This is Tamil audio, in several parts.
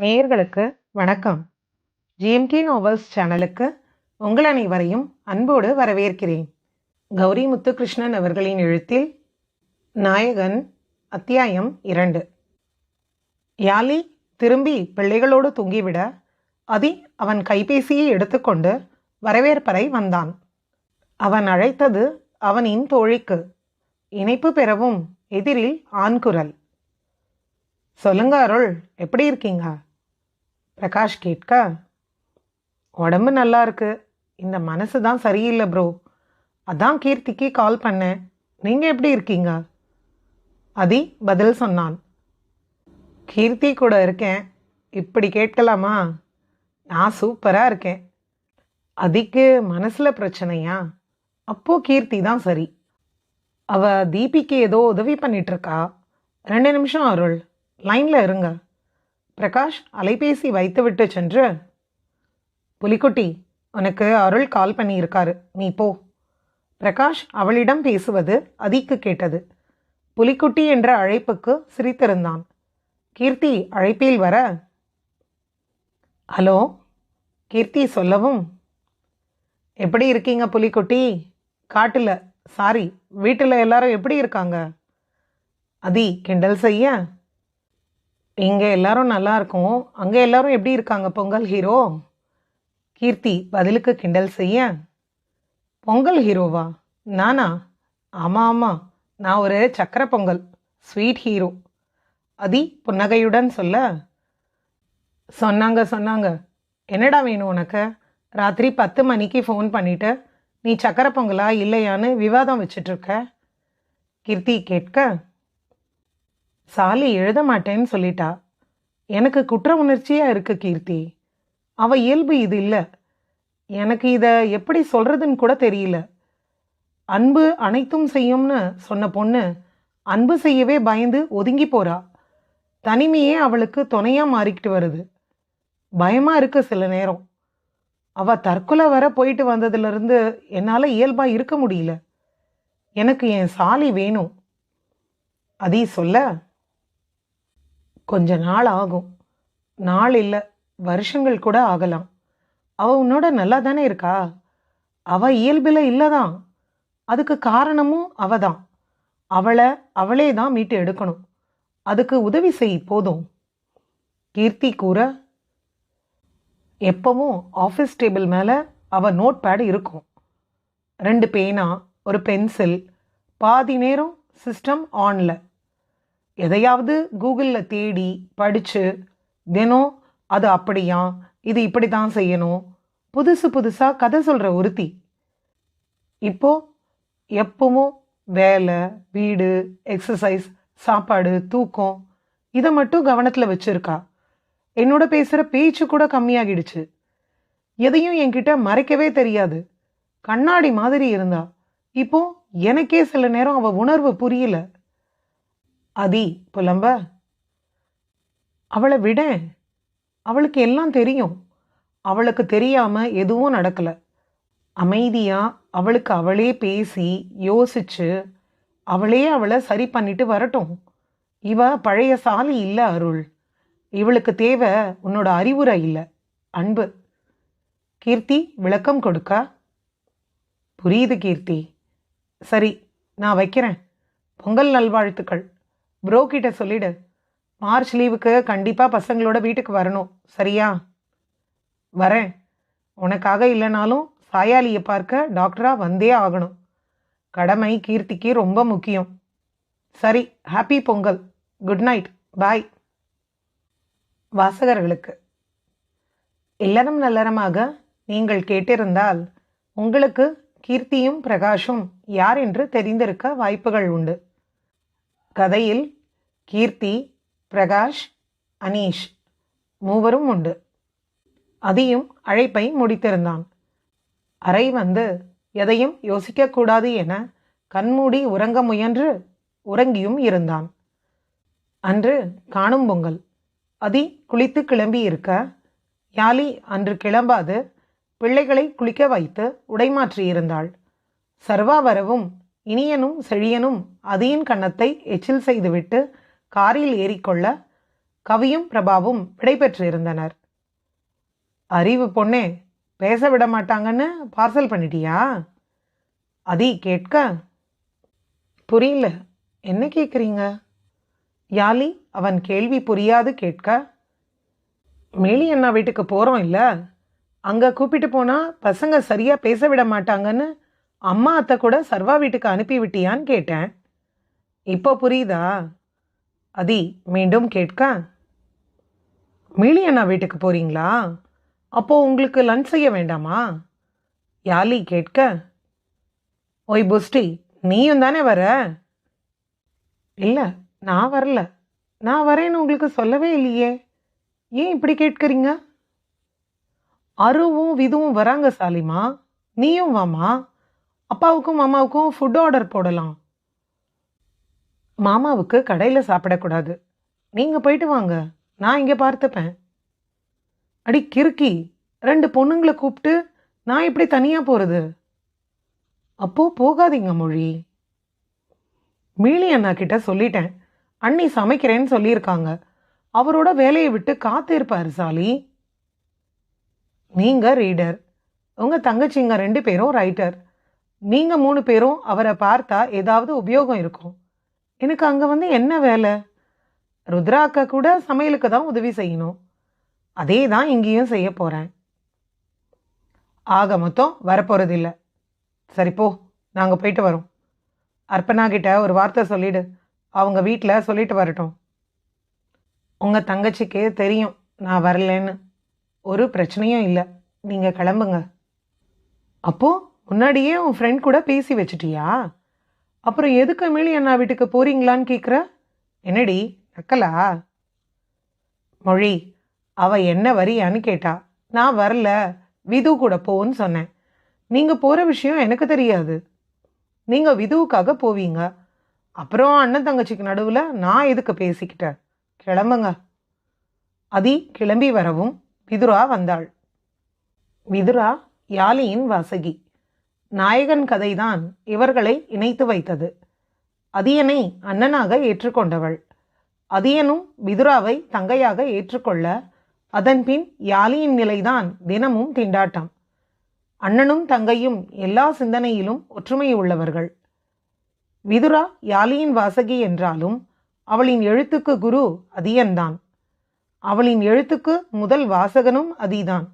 நேயர்களுக்கு வணக்கம். ஜிஎம்டி நோவல்ஸ் சேனலுக்கு உங்கள் அனைவரையும் அன்போடு வரவேற்கிறேன். கௌரி முத்துகிருஷ்ணன் அவர்களின் எழுத்தில் நாயகன் அத்தியாயம் இரண்டு. யாலி திரும்பி பிள்ளைகளோடு தூங்கிவிட அதி அவன் கைபேசியை எடுத்துக்கொண்டு வரவேற்பறை வந்தான். அவன் அழைத்தது அவனின் தோழிக்கு. இணைப்பு பெறவும் எதிரில் ஆண்குரல். சொல்லுங்க அருள் எப்படி இருக்கீங்க? பிரகாஷ் கேட்க உடம்பு நல்லா இருக்கு. இந்த மனசு தான் சரியில்லை ப்ரோ அதான் கீர்த்திக்கு கால் பண்ணேன். நீங்கள் எப்படி இருக்கீங்க? அதி பதில் சொன்னான். கீர்த்தி கூட இருக்கேன். இப்படி கேட்கலாமா? நான் சூப்பராக இருக்கேன். அதிக்கு மனசில் பிரச்சனையா? அப்போது கீர்த்தி தான் சரி. அவள் தீபிக்கு ஏதோ உதவி பண்ணிகிட்ருக்கா ரெண்டு நிமிஷம் அருள். லைனில் இருங்க. பிரகாஷ் அலைபேசி வைத்துவிட்டு சென்று புலிக்குட்டி உனக்கு அருள் கால் பண்ணியிருக்காரு. நீ போ. பிரகாஷ் அவளிடம் பேசுவது அதிக்கு கேட்டது. புலிக்குட்டி என்ற அழைப்புக்கு சிரித்திருந்தான். கீர்த்தி அழைப்பில் வர ஹலோ கீர்த்தி சொல்லவும். எப்படி இருக்கீங்க புலிக்குட்டி? காட்டில் சாரி வீட்டில் எல்லாரும் எப்படி இருக்காங்க? அதி கிண்டல் செய்ய. இங்கே எல்லாரும் நல்லா இருக்கும். அங்கே எல்லாரும் எப்படி இருக்காங்க பொங்கல் ஹீரோ? கீர்த்தி பதிலுக்கு கிண்டல் செய்ய? பொங்கல் ஹீரோவா? நானா? ஆமாம் ஆமாம் நான் ஒரு சக்கரை பொங்கல் ஸ்வீட் ஹீரோ. அதி புன்னகையுடன் சொல்ல சொன்னாங்க சொன்னாங்க. என்னடா வேணும் உனக்கு? ராத்திரி பத்து மணிக்கு ஃபோன் பண்ணிட்டு நீ சக்கரை பொங்கலா இல்லையான்னு விவாதம் வச்சிட்ருக்க கீர்த்தி கேட்க சாலி எழுத மாட்டேன்னு சொல்லிட்டா. எனக்கு குற்ற உணர்ச்சியாக இருக்கு கீர்த்தி. அவ இயல்பு இது இல்லை. எனக்கு இதை எப்படி சொல்கிறதுன்னு கூட தெரியல. அன்பு அனைத்தும் செய்யும்னு சொன்ன பொண்ணு அன்பு செய்யவே பயந்து ஒதுங்கி போறா. தனிமையே அவளுக்கு துணையாக மாறிக்கிட்டு வருது. பயமாக இருக்கு சில நேரம். அவ தற்கொலை வர போயிட்டு வந்ததுலேருந்து என்னால் இயல்பாக இருக்க முடியல. எனக்கு என் சாலி வேணும். அதி சொல்ல கொஞ்ச நாள் ஆகும். நாள் இல்லை வருஷங்கள் கூட ஆகலாம். அவள் உன்னோட நல்லா தானே இருக்கா? அவள் இயல்பில் இல்லைதான். அதுக்கு காரணமும் அவ தான் அவளை அவளே தான் மீட்டு எடுக்கணும். அதுக்கு உதவி செய் போதும். கீர்த்தி கூற எப்பவும் ஆஃபீஸ் டேபிள் மேலே அவள் நோட் பேடு இருக்கும். ரெண்டு பேனா ஒரு பென்சில் பாதி நேரம் சிஸ்டம் ஆனில் எதையாவது கூகுளில் தேடி படித்து தினம் அது அப்படியா இது இப்படி தான் செய்யணும். புதுசு புதுசாக கதை சொல்கிற ஒருத்தி. இப்போது எப்பவும் வேலை வீடு எக்ஸசைஸ் சாப்பாடு தூக்கம் இதை மட்டும் கவனத்தில் வச்சுருக்கா. என்னோட பேசுகிற பேச்சு கூட கம்மியாகிடுச்சு. எதையும் என்கிட்ட மறைக்கவே தெரியாது. கண்ணாடி மாதிரி இருந்தா. இப்போ எனக்கே சில நேரம் அவள் உணர்வு புரியல. அதி புலம்ப. அவளை விட அவளுக்கு எல்லாம் தெரியும். அவளுக்கு தெரியாமல் எதுவும் நடக்கலை. அமைதியாக அவளுக்கு அவளே பேசி யோசிச்சு அவளே அவளை சரி பண்ணிட்டு வரட்டும். இவ பழைய சாலி இல்லை அருள். இவளுக்கு தேவை உன்னோட அறிவுரை இல்லை அன்பு. கீர்த்தி விளக்கம் கொடுக்க? புரியுது கீர்த்தி. சரி நான் வைக்கிறேன். பொங்கல் நல்வாழ்த்துக்கள். ப்ரோ கிட்ட சொல்லிடு. மார்ச் லீவுக்கு கண்டிப்பாக பசங்களோட வீட்டுக்கு வரணும். சரியா? வரேன். உனக்காக இல்லைனாலும் சாயாலியை பார்க்க டாக்டராக வந்தே ஆகணும். கடமை கீர்த்திக்கு ரொம்ப முக்கியம். சரி happy Pongal. Good night bye வாசகர்களுக்கு. இல்லறம் நல்லறமாக நீங்கள் கேட்டிருந்தால் உங்களுக்கு கீர்த்தியும் பிரகாஷும் யார் என்று தெரிந்திருக்க வாய்ப்புகள் உண்டு. கதையில் கீர்த்தி பிரகாஷ் அனீஷ் மூவரும் உண்டு. அதியும் அழைப்பை முடித்திருந்தான். அறை வந்து எதையும் யோசிக்கக்கூடாது என கண்மூடி உறங்க முயன்று உறங்கியும் இருந்தான். அன்று காணும் பொங்கல். அதி குளித்து கிளம்பி இருக்க யாலி அன்று கிளம்பாது பிள்ளைகளை குளிக்க வைத்து உடைமாற்றியிருந்தாள் சர்வா வரவும் இனியனும் செழியனும் அதியின் கன்னத்தை எச்சில் செய்துவிட்டு காரில் ஏறிக்கொள்ள கவியும் பிரபாவும் விடைபெற்று இருந்தனர் அறிவு பொண்ணே பேச விட மாட்டாங்கன்னு பார்சல் பண்ணிட்டியா? அதி கேட்க. புரியல என்ன கேட்குறீங்க? யாலி அவன் கேள்வி புரியாது கேட்க. மேலி அண்ணா வீட்டுக்கு போகிறோம் இல்லை? அங்கே கூப்பிட்டு போனால் பசங்க சரியாக பேச விட மாட்டாங்கன்னு அம்மா அத்தை கூட சர்வா வீட்டுக்கு அனுப்பி விட்டியான்னு கேட்டேன். இப்போ புரியுதா? அதி மீண்டும் கேட்க மீளி அண்ணா வீட்டுக்கு போகிறீங்களா அப்போது உங்களுக்கு லஞ்ச் செய்ய வேண்டாமா? யாலி கேட்க ஓய் புஸ்டி நீயும் தானே வர? இல்லை நான் வரல. நான் வரேன்னு உங்களுக்கு சொல்லவே இல்லையே. ஏன் இப்படி கேட்குறீங்க? அருவும் விதுவும் வராங்க சாலிமா. நீயும் வாமா? அப்பாவுக்கும் மாமாவுக்கும் ஃபுட் ஆர்டர் போடலாம். மாமாவுக்கு கடையில் சாப்பிடக்கூடாது. நீங்கள் போயிட்டு வாங்க. நான் இங்கே பார்த்துப்பேன். அடி கிறுக்கி. ரெண்டு பொண்ணுங்களை கூப்பிட்டு நான் இப்படி தனியாக போகிறது அப்போது போகாதீங்க மொழி. மீளி அண்ணா கிட்ட சொல்லிட்டேன். அண்ணி சமைக்கிறேன்னு சொல்லியிருக்காங்க. அவரோட வேலையை விட்டு காத்திருப்பார் சாலி. நீங்கள் ரீடர். உங்கள் தங்கச்சிங்க ரெண்டு பேரும் ரைட்டர். நீங்கள் மூணு பேரும் அவரை பார்த்தா ஏதாவது உபயோகம் இருக்கும். எனக்கு அங்கே வந்து என்ன வேலை? ருத்ரா அக்கா கூட சமையலுக்கு தான் உதவி செய்யணும். அதே தான் இங்கேயும் செய்ய போகிறேன் ஆக மொத்தம் வரப்போகிறதில்ல சரி போ. நாங்கள் போயிட்டு வரோம். அர்ப்பணா கிட்ட ஒரு வார்த்தை சொல்லிடு. அவங்க வீட்டில் சொல்லிட்டு வரட்டும். உங்கள் தங்கச்சிக்கு தெரியும் நான் வரலன்னு. ஒரு பிரச்சனையும் இல்லை. நீங்கள் கிளம்புங்க. அப்போது முன்னாடியே உன் ஃப்ரெண்ட் கூட பேசி வச்சிட்டியா? அப்புறம் எதுக்கு மேலே அண்ணா வீட்டுக்கு போறீங்களான்னு கேட்குற என்னடி நக்கலா? மொழி அவ என்ன வரியான்னு கேட்டா நான் வரல விது கூட போன்னு சொன்னேன். நீங்கள் போகிற விஷயம் எனக்கு தெரியாது. நீங்கள் விதுவுக்காக போவீங்க. அப்புறம் அண்ணன் தங்கச்சிக்கு நடுவில் நான் எதுக்கு பேசிக்கிட்டேன் கிளம்புங்க. அதி கிளம்பி வரவும் விதுரா வந்தாள். விதுரா யாலியின் வாசகி. நாயகன் கதைதான் இவர்களை இணைத்து வைத்தது. அதியனை அண்ணனாக ஏற்றுக்கொண்டவள். அதியனும் விதுராவை தங்கையாக ஏற்றுக்கொள்ள அதன்பின் யாலியின் நிலைதான் தினமும் திண்டாட்டம். அண்ணனும் தங்கையும் எல்லா சிந்தனையிலும் ஒற்றுமை உள்ளவர்கள் விதுரா யாலியின் வாசகி என்றாலும் அவளின் எழுத்துக்கு குரு அதியன்தான் அவளின் எழுத்துக்கு முதல் வாசகனும் அதிதான்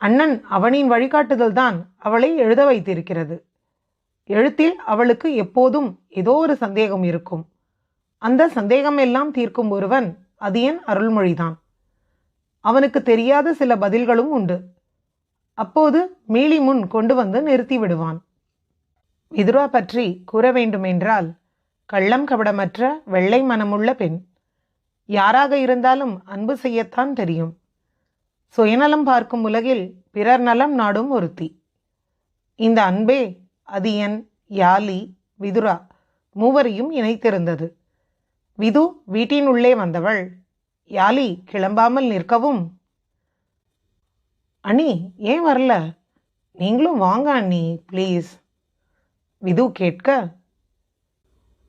அண்ணன் அவனின் வழிகாட்டுதல்தான் அவளை எழுத வைத்திருக்கிறது. எழுத்தில் அவளுக்கு எப்போதும் ஏதோ ஒரு சந்தேகம் இருக்கும். அந்த சந்தேகம் எல்லாம் தீர்க்கும் ஒருவன் அதியன் அருள்மொழிதான். அவனுக்கு தெரியாத சில பதில்களும் உண்டு. அப்போது மீளி முன் கொண்டு வந்து நிறுத்தி விடுவான். விதுரா பற்றி கூற வேண்டுமென்றால் கள்ளம் கபடமற்ற வெள்ளை மனமுள்ள பெண் யாராக இருந்தாலும் அன்பு செய்யத்தான் தெரியும். சுயநலம் பார்க்கும் உலகில் பிறர் நலம் நாடும் ஒருத்தி. இந்த அன்பே அதியன் யாலி விதுரா மூவரையும் இணைத்திருந்தது. விது வீட்டின் உள்ளே வந்தவள் யாலி கிளம்பாமல் நிற்கவும் அண்ணி ஏன் வரல? நீங்களும் வாங்க அண்ணி ப்ளீஸ். விது கேட்க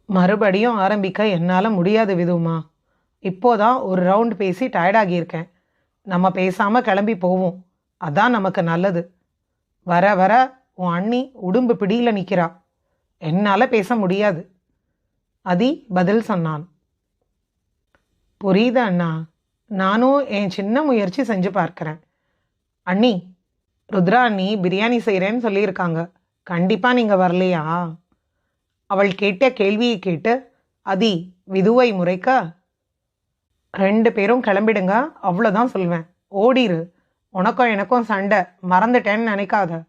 மறுபடியும் ஆரம்பிக்க என்னால் முடியாது விதுமா. இப்போதான் ஒரு ரவுண்ட் பேசி டயர்டாகியிருக்கேன். நம்ம பேசாமல் கிளம்பி போவோம். அதான் நமக்கு நல்லது. வர வர உன் அண்ணி உடும்பு பிடியில் நிற்கிறா என்னால் பேச முடியாது. அதி பதில் சொன்னான். புரியுது அண்ணா? நானும் என் சின்ன முயற்சி செஞ்சு பார்க்குறேன். அண்ணி ருத்ரா அண்ணி பிரியாணி செய்கிறேன்னு சொல்லியிருக்காங்க. கண்டிப்பாக நீங்கள் வரலையா? அவள் கேட்ட கேள்வியை கேட்டு அதி விதுவை முறைக்க? ரெண்டு பேரும் கிளம்பிடுங்க. அவ்வளோதான் சொல்வேன். ஓடிரு. உனக்கும் எனக்கும் சண்டை. மறந்துட்டேன்னு நினைக்காத.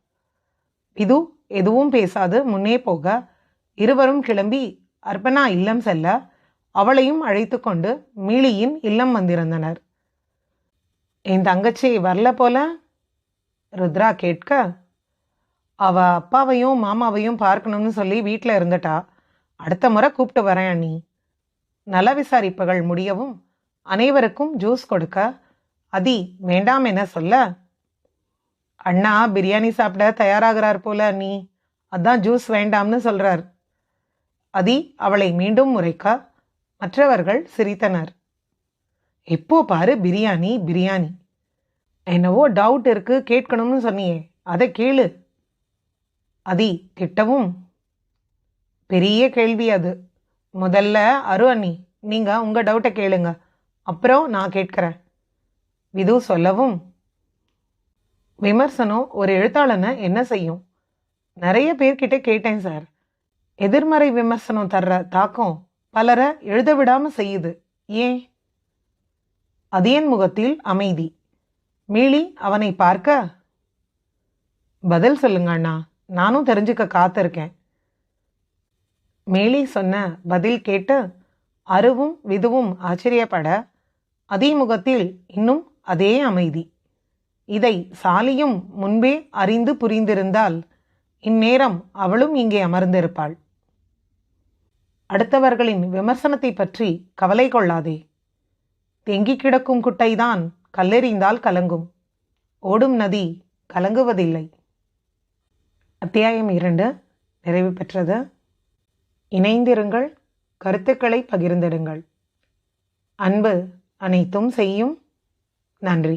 இது எதுவும் பேசாது. முன்னே போக. இருவரும் கிளம்பி அர்ப்பணா இல்லம் செல்ல. அவளையும் அழைத்து கொண்டு மீளியின் இல்லம் வந்திருந்தனர். என் தங்கச்சி வரல போல? ருத்ரா கேட்க. அவ அப்பாவையும் மாமாவையும் பார்க்கணும்னு சொல்லி வீட்டில் இருந்துட்டா. அடுத்த முறை கூப்பிட்டு வரேன் அண்ணி. நல விசாரிப்புகள் முடியவும் அனைவருக்கும் ஜூஸ் கொடுக்க. அதி வேண்டாம் என சொல்ல. அண்ணா பிரியாணி சாப்பிட தயாராகிறார் போல அண்ணி. அதான் ஜூஸ் வேண்டாம்னு சொல்றார். அதி அவளை மீண்டும் முறைக்க மற்றவர்கள் சிரித்தனர். எப்போ பாரு பிரியாணி பிரியாணி. என்னவோ டவுட் இருக்கு கேட்கணும்னு சொன்னியே. அதை கேளு. அதி திட்டவும். பெரிய கேள்வி அது. முதல்ல அரு அண்ணி நீங்கள் உங்கள் டவுட்டை கேளுங்க. அப்புறம் நான் கேட்குறேன். விது சொல்லவும். விமர்சனம் ஒரு எழுத்தாளனை என்ன செய்யும்? நிறைய பேர்கிட்ட கேட்டேன் சார். எதிர்மறை விமர்சனம் தர்ற தாக்கம் பலரை எழுத விடாமல் செய்யுது. ஏன்? அதியன் முகத்தில் அமைதி. மீளி அவனை பார்க்க. பதில் சொல்லுங்க அண்ணா. நானும் தெரிஞ்சுக்க காத்திருக்கேன். மேலி சொன்ன பதில் கேட்டு அருவும் விதுவும் ஆச்சரியப்பட அதிமுகத்தில் இன்னும் அதே அமைதி. இதை சாலியும் முன்பே அறிந்து புரிந்திருந்தால் இந்நேரம் அவளும் இங்கே அமர்ந்திருப்பாள். அடுத்தவர்களின் விமர்சனத்தை பற்றி கவலை கொள்ளாதே. தேங்கி கிடக்கும் குட்டைதான் கல்லெறிந்தால் கலங்கும். ஓடும் நதி கலங்குவதில்லை. அத்தியாயம் இரண்டு. நிறைவு பெற்றது. இணைந்திருங்கள். கருத்துக்களை பகிர்ந்திடுங்கள். அன்பு அனைத்தும் செய்யும். நன்றி.